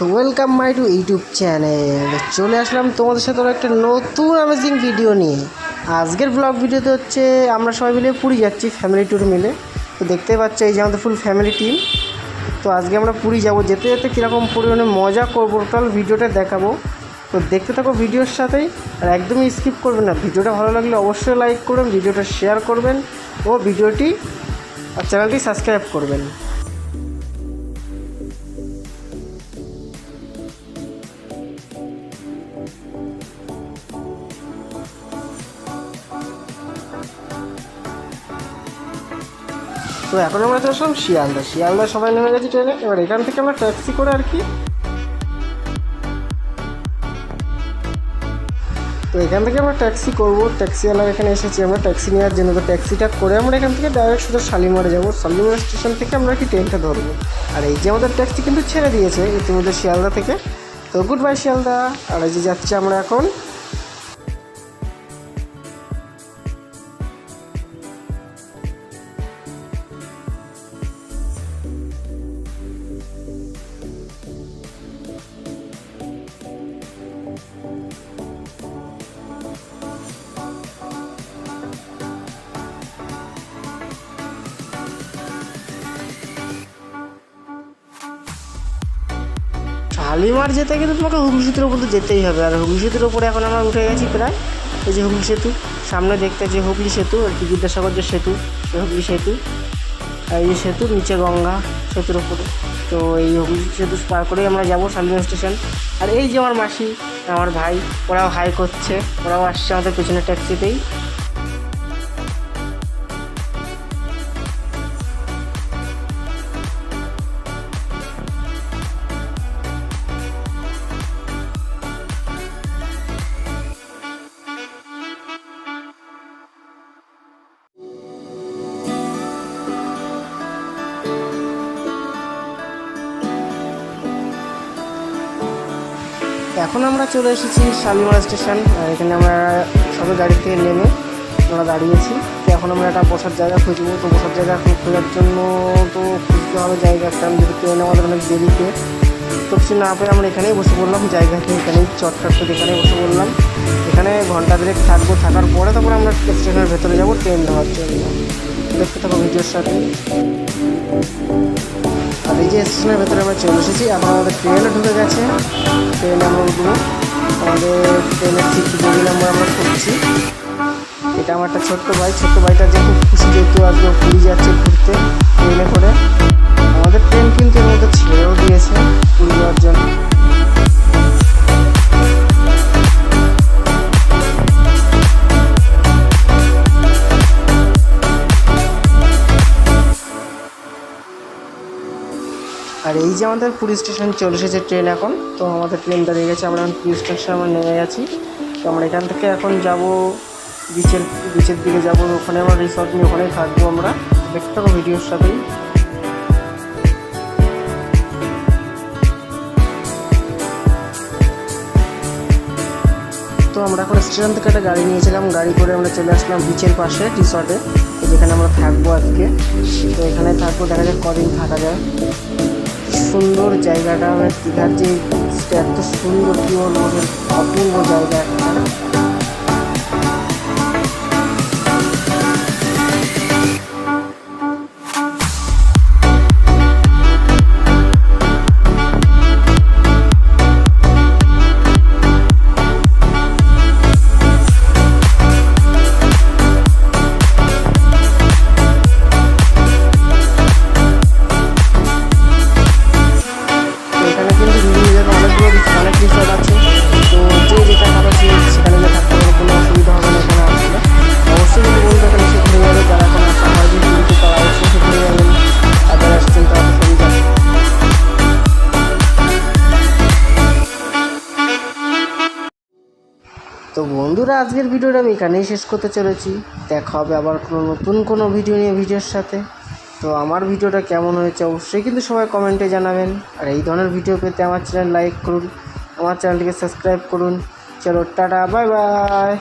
তো welcome my to YouTube channel চলে আসলাম তোমাদের সাথে একটা নতুন অ্যামেজিং ভিডিও নিয়ে। আজকের ব্লগ ভিডিওতে হচ্ছে আমরা সবাই মিলে পুরী যাচ্ছি ফ্যামিলি ট্যুর মিলে। তো দেখতে পাচ্ছ এই যে আমাদের ফুল ফ্যামিলি টিম তো আজকে আমরা পুরী যাব, যেতে যেতে কীরকম পরিমাণে মজা করব টোটাল ভিডিওটা দেখাবো। তো দেখতে থাকো ভিডিওর সাথেই, আর একদমই স্কিপ করবেন না। ভিডিওটা ভালো লাগলে অবশ্যই লাইক করবেন ভিডিওটা শেয়ার করবেন, ও ভিডিওটি আর চ্যানেলটি সাবস্ক্রাইব করবেন। তো এখন আমরা চলে আসলাম শিয়ালদা। শিয়ালদা সবাই নেমে গেছি ট্রেনে। এবার এখান থেকে আমরা ট্যাক্সি করে আর কি। তো এখান থেকে আমরা ট্যাক্সি করব। ট্যাক্সিওয়ালা এখানে এসেছি। আমরা ট্যাক্সি নেওয়ার জন্য তো ট্যাক্সিটা করে আমরা এখান থেকে ডাইরেক্ট শুধু শালিমারে যাব। শালিমার স্টেশন থেকে আমরা কি ট্রেনটা ধরবো। আর এই যে আমাদের ট্যাক্সি কিন্তু ছেড়ে দিয়েছে ইতিমধ্যে শিয়ালদা থেকে। তো গুড বাই শিয়ালদা। আর এই যে যাচ্ছি আমরা এখন। শালিমার যেতে গেলে তোমাকে হুগলি সেতুর উপর তো যেতেই হবে। আর হুগলি সেতুর উপরে এখন আমরা উঠে গেছি প্রায়। এই যে হুগলি সেতু, সামনে দেখতে যে হুগলি সেতু, আর কি বিদ্যাসাগর যে সেতু হুগলি সেতু, আর এই সেতু নিচে গঙ্গা সেতুর উপরে। তো এই হুগলি সেতু পার করেই আমরা যাব শালিমার স্টেশন। আর এই যে আমার মাসি, আমার ভাই, ওরাও হাই করছে ওরাও আসছে আমাদের পেছনে ট্যাক্সিতেই এখন আমরা চলে এসেছি শালিমার স্টেশন এখানে আমরা সবে গাড়ি থেকে নেমে আমরা দাঁড়িয়েছি। তো এখন আমরা একটা বসার জায়গা খুঁজবো। তো বসার জায়গা খোঁজার জন্য তো খুঁজতে হবে জায়গা একটা যদি ট্রেন আমাদের অনেক দেরিতে তো কিছু না পেয়ে আমরা এখানেই বসে পড়লাম। জায়গাতে এখানেই চটচট করে এখানেই বসে পড়লাম। এখানে ঘণ্টা দেড়েক থাকব, থাকার পরে তারপরে আমরা স্টেশনের ভেতরে যাব, ট্রেন ধরার জন্য। দেখতে থাকো ভিডিওর সাথে। এই যে স্টেশনের ভেতরে আমরা চলে এসেছি এখন আমাদের ট্রেনও ঢুকে গেছে। ট্রেন আমরা আমাদের ট্রেনের সিট বগি নাম্বার আমরা খুঁজছি। এটা আমার একটা ছোট্ট ভাই, ছোট্ট ভাইটা যে খুব খুশি যেহেতু আজকে পুরী যাচ্ছে ঘুরতে ট্রেনে করে। আমাদের ট্রেন কিন্তু এর মধ্যে ছেড়েও দিয়েছে পুরী জন্য। আর এই যে আমাদের পুরী স্টেশন চলে এসেছে ট্রেন এখন, তো আমাদের ট্রেন দাঁড়িয়ে গেছে, আমরা এখন পুরী স্টেশনে আমরা নেমে গেছি। তো আমরা এখান থেকে এখন যাব বিচের বিচের দিকে যাব, ওখানে আমরা রিসর্ট নিয়ে ওখানেই থাকব আমরা। দেখতে থাকো ভিডিওর সাথেই। তো আমরা এখন স্টেশন থেকে একটা গাড়ি নিয়েছিলাম, গাড়ি করে আমরা চলে আসলাম বিচের পাশে রিসর্টে যেখানে আমরা থাকব আজকে। তো এখানে থাকব, দেখা যাক কদিন থাকা যায়। সুন্দর জায়গাটা মানে দীঘার যে এত সুন্দর কি বলব অপূর্ব জায়গা। অনেক রিসর্ট আছে। তো যে যেটা খাবার সে সেখানে গিয়ে থাকতে পারবে, কোনো অসুবিধা হবে না এখানে আসলে অবশ্যই কিন্তু বন্ধু এখানে যারা আসা হয়নি কিন্তু তারা অবশ্যই আর যারা তারা তো তো বন্ধুরা, আজকের ভিডিওটা আমি এখানেই শেষ করতে চলেছি। দেখা হবে আবার কোনো নতুন কোনো ভিডিও নিয়ে, ভিডিওর সাথে। তো আমার ভিডিওটা কেমন হয়েছে অবশ্যই কিন্তু সবাই কমেন্টে জানাবেন। আর এই ধরনের ভিডিও পেতে আমার চ্যানেল লাইক করুন, আমার চ্যানেলটিকে সাবস্ক্রাইব করুন। চলো, টাটা বাই বাই